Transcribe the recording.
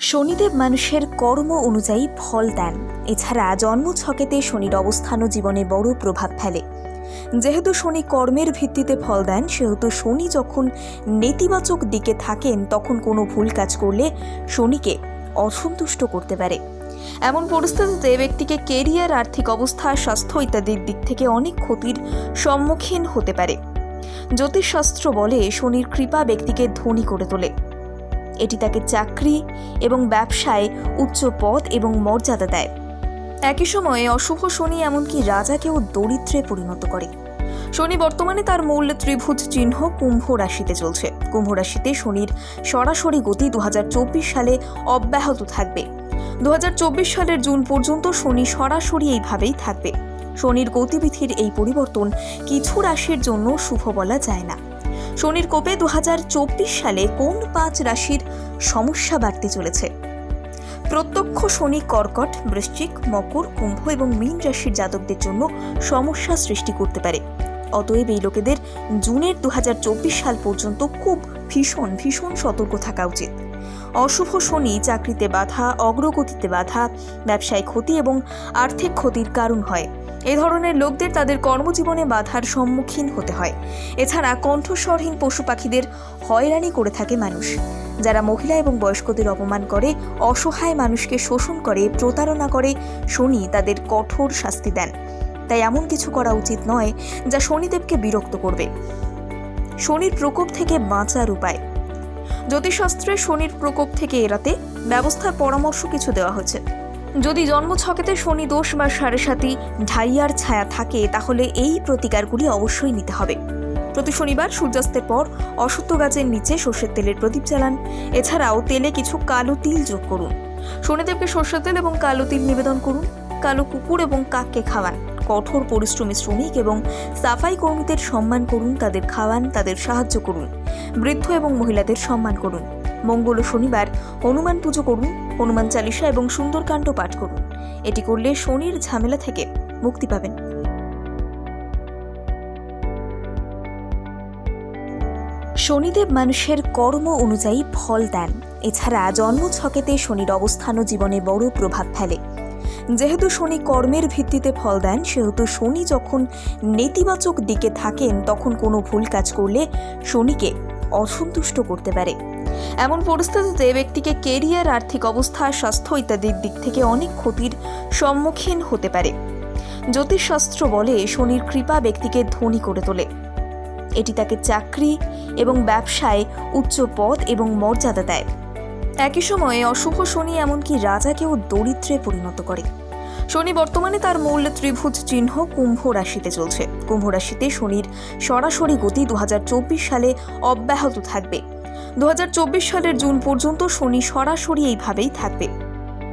শনিদেব মানুষের কর্ম অনুযায়ী ফল দেন। এছাড়া জন্মছকেতে শনির অবস্থানও জীবনে বড় প্রভাব ফেলে। যেহেতু শনি কর্মের ভিত্তিতে ফল দেন, সেহেতু শনি যখন নেতিবাচক দিকে থাকেন, তখন কোনো ভুল কাজ করলে শনিকে অসন্তুষ্ট করতে পারে। এমন পরিস্থিতিতে ব্যক্তিকে কেরিয়ার, আর্থিক অবস্থা, স্বাস্থ্য ইত্যাদির দিক থেকে অনেক ক্ষতির সম্মুখীন হতে পারে। জ্যোতিষশাস্ত্র বলে শনির কৃপা ব্যক্তিকে ধনী করে তোলে। এটি তাকে চাকরি এবং ব্যবসায় উচ্চ পদ এবং মর্যাদা দেয়। একই সময়ে অশুভ শনি এমনকি রাজাকেও দরিদ্রে পরিণত করে। শনি বর্তমানে তার মূল ত্রিভুজ চিহ্ন কুম্ভ রাশিতে চলছে। কুম্ভ রাশিতে শনির সরাসরি গতি দু হাজার চব্বিশ সালে অব্যাহত থাকবে। দু হাজার চব্বিশ সালের জুন পর্যন্ত শনি সরাসরি এইভাবেই থাকবে। শনির গতিবিধির এই পরিবর্তন কিছু রাশির জন্য শুভ বলা যায় না। শনির কোপে দু হাজার চব্বিশ সালে কোন পাঁচ রাশির সমস্যা বাড়তে চলেছে? প্রত্যক্ষ শনি, কর্কট, বৃশ্চিক, মকর, কুম্ভ এবং মীন রাশির জাতকদের জন্য সমস্যা সৃষ্টি করতে পারে। অতএব এই লোকেদের জুনের দু হাজার চব্বিশ সাল পর্যন্ত খুব ভীষণ ভীষণ সতর্ক থাকা উচিত। অশুভ শনি, চাকরিতে বাধা, অগ্রগতিতে বাধা, ব্যবসায় ক্ষতি এবং আর্থিক ক্ষতির কারণ হয়। এ ধরনের লোকদের তাদের কর্মজীবনে বাধার সম্মুখীন হতে হয়। এছাড়া কণ্ঠস্বরহীন পশু পাখিদের হয়রানি করে থাকে মানুষ। যারা মহিলা এবং বয়স্কদের অপমান করে, অসহায় মানুষকে শোষণ করে, প্রতারণা করে, শনি তাদের কঠোর শাস্তি দেন। তাই এমন কিছু করা উচিত নয়, যা শনিদেবকে বিরক্ত করবে। শনির প্রকোপ থেকে বাঁচার উপায়। জ্যোতিষশাস্ত্রে শনির প্রকোপ থেকে এড়াতে ব্যবস্থার পরামর্শ কিছু দেওয়া হয়েছে। যদি জন্মছকেতে শনি দোষ বা সাড়ে সাতি ঢাইয়ার ছায়া থাকে, তাহলে এই প্রতিকারগুলি অবশ্যই নিতে হবে। প্রতি শনিবার সূর্যাস্তের পর অসত্য গাছের নিচে সর্ষের তেলের প্রদীপ জ্বালান। এছাড়াও তেলে কিছু কালো তিল যোগ করুন। শনিদেবকে সর্ষের তেল এবং কালো তিল নিবেদন করুন। কালো কুকুর এবং কাককে খাওয়ান। কঠোর পরিশ্রমী শ্রমিক এবং সাফাই কর্মীদের সম্মান করুন, তাদের খাওয়ান, তাদের সাহায্য করুন। বৃদ্ধ এবং মহিলাদের সম্মান করুন। মঙ্গল ও শনিবার হনুমান পুজো করুন, হনুমান চালিসা এবং সুন্দরকাণ্ড পাঠ করুন। এটি করলে শনির ঝামেলা থেকে মুক্তি পাবেন। শনিদেব মানুষের কর্ম অনুযায়ী ফল দেন। এছাড়া জন্মছকেতে শনির অবস্থানও জীবনে বড় প্রভাব ফেলে। যেহেতু শনি কর্মের ভিত্তিতে ফল দেন, সেহেতু শনি যখন নেতিবাচক দিকে থাকেন, তখন কোনো ভুল কাজ করলে শনিকে অসন্তুষ্ট করতে পারে। এমন পরিস্থিতিতে ব্যক্তিকে কেরিয়ার, আর্থিক অবস্থা, স্বাস্থ্য ইত্যাদির দিক থেকে অনেক ক্ষতির সম্মুখীন হতে পারে। জ্যোতিষশাস্ত্র বলে, শনির কৃপা ব্যক্তিকে ধনী করে তোলে। এটি তাকে চাকরি এবং ব্যবসায় উচ্চ পদ এবং মর্যাদা দেয়। একই সময়ে অশুভ শনি এমনকি রাজাকেও দরিদ্রে পরিণত করে। শনি বর্তমানে তার মূল ত্রিভুজ চিহ্ন কুম্ভ রাশিতে চলছে। কুম্ভ রাশিতে শনির সরাসরি গতি দু হাজার চব্বিশ সালে অব্যাহত থাকবে। দু হাজার চব্বিশ সালের জুন পর্যন্ত শনি সরাসরি এইভাবেই থাকবে।